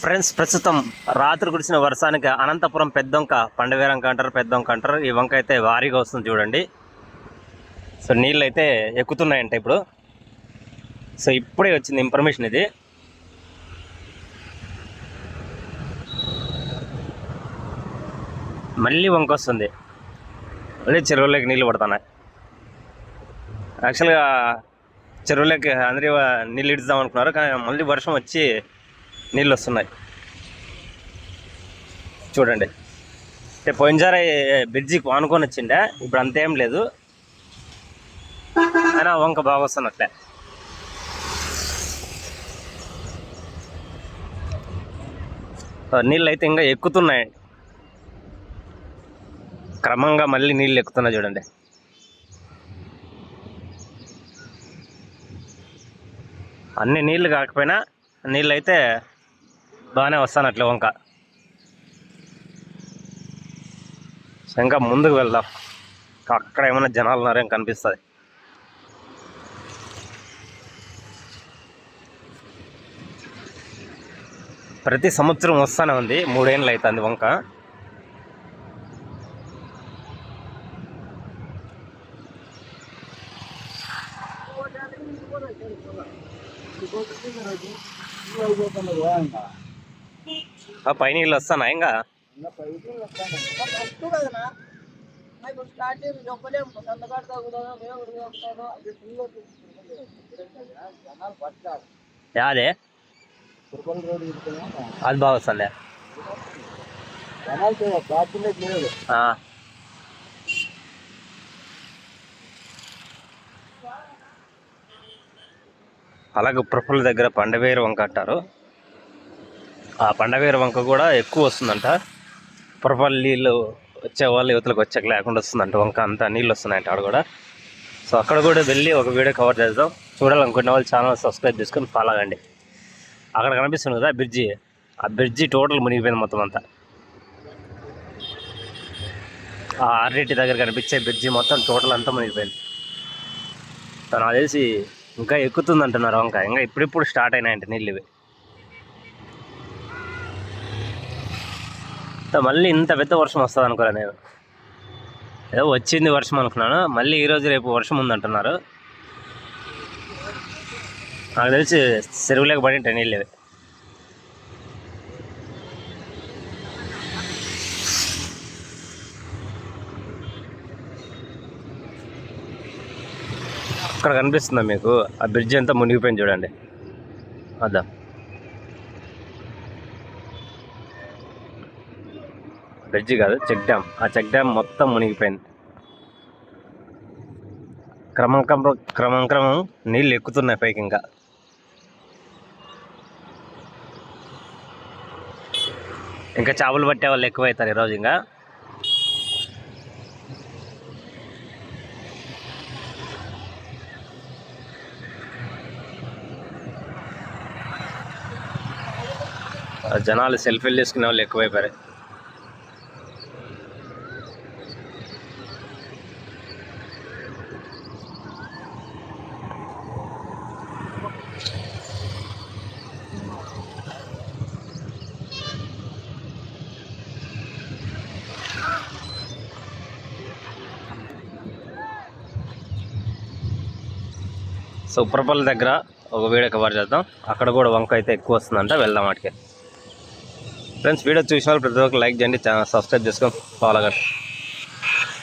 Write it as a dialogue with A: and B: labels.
A: Friends ప్రస్తుతం రాత్రి కురిసిన వర్షానికి అనంతపురం పెద్దొంక పండవేరంక అంటారు పెద్దొంక అంటారు. ఈ వంక అయితే భారీగా వస్తుంది చూడండి. సో నీళ్ళు అయితే ఎక్కుతున్నాయంట ఇప్పుడు. సో ఇప్పుడే వచ్చింది ఇన్ఫర్మేషన్ ఇది. మళ్ళీ వంక వస్తుంది. మళ్ళీ చెరువులోకి నీళ్ళు పడుతున్నాయి. యాక్చువల్గా చెరువులోకి అందరి నీళ్ళు ఇడుద్దాం అనుకున్నారు కానీ మళ్ళీ వర్షం వచ్చి నీళ్ళు వస్తున్నాయి చూడండి. అంటే పోయినసారి బ్రిడ్జికి వానుకొని వచ్చిండే ఇప్పుడు అంతేం లేదు. అయినా వంక బాగా వస్తున్నట్లే. నీళ్ళు అయితే ఇంకా ఎక్కుతున్నాయి. క్రమంగా మళ్ళీ నీళ్ళు ఎక్కుతున్నాయి చూడండి. అన్ని నీళ్ళు కాకపోయినా నీళ్ళు అయితే బాగానే వస్తానట్లే వంక. సో ఇంకా ముందుకు వెళ్దాం. అక్కడ ఏమైనా జనాలు ఉన్నారేం కనిపిస్తుంది. ప్రతి సంవత్సరం వస్తానే ఉంది. మూడేళ్ళు అవుతుంది వంక. పై నీళ్ళు వస్తానా ఇంకా? యాదే? అది బాగా వస్తుందే ఆ. అలాగే ప్రొఫుల్ దగ్గర పండవేరు వంక అంటారు. ఆ పండవేరు వంక కూడా ఎక్కువ వస్తుందంట. ప్రొఫల్ నీళ్ళు వచ్చే వాళ్ళు యువతలకు వచ్చాక లేకుండా వస్తుందంట. వంక అంతా నీళ్ళు వస్తున్నాయంట ఆడ కూడా. సో అక్కడ కూడా వెళ్ళి ఒక వీడియో కవర్ చేద్దాం. చూడాలనుకునే వాళ్ళు ఛానల్ సబ్స్క్రైబ్ చేసుకొని ఫాలో అవ్వండి. అక్కడ కనిపిస్తుంది కదా బ్రిడ్జి. ఆ బ్రిడ్జి టోటల్ మునిగిపోయింది మొత్తం అంతా. ఆ ఆర్డిటి దగ్గర కనిపించే బ్రిడ్జి మొత్తం టోటల్ అంతా మునిగిపోయింది. నాకు తెలిసి ఇంకా ఎక్కుతుంది అంటున్నారు వంక. ఇంకా ఇప్పుడిప్పుడు స్టార్ట్ అయినాయంట నీళ్ళు ఇవి. సో మళ్ళీ ఇంత పెద్ద వర్షం వస్తుంది అనుకోలే నేను. ఏదో వచ్చింది వర్షం అనుకున్నాను. మళ్ళీ ఈరోజు రేపు వర్షం ఉందంటున్నారు. నాకు తెలిసి చెరువులోకి పడి ఉంటాయి నీళ్ళు. అక్కడ కనిపిస్తుందా మీకు? ఆ బ్రిడ్జ్ అంతా మునిగిపోయింది చూడండి. అదా బ్రిడ్జ్ కాదు చెక్ డ్యామ్. ఆ చెక్ డ్యామ్ మొత్తం మునిగిపోయింది. క్రమం క్రమం క్రమం క్రమం నీళ్ళు ఎక్కుతున్నాయి పైకి ఇంకా. ఇంకా చేపలు పట్టే వాళ్ళు ఎక్కువైతారు ఈరోజు ఇంకా. జనాలు సెల్ఫీలు తీసుకునే వాళ్ళు ఎక్కువైపోయారు. సో ఉప్రపల్లి దగ్గర ఒక వీడియో కవర్ చేద్దాం. అక్కడ కూడా వంక అయితే ఎక్కువ వస్తుందంట వెళ్దాం వాటికి. ఫ్రెండ్స్ వీడియో చూసిన వాళ్ళు ప్రతి ఒక్కరు లైక్ చేయండి ఛానల్ సబ్స్క్రైబ్ చేసుకొని ఫాలో కండి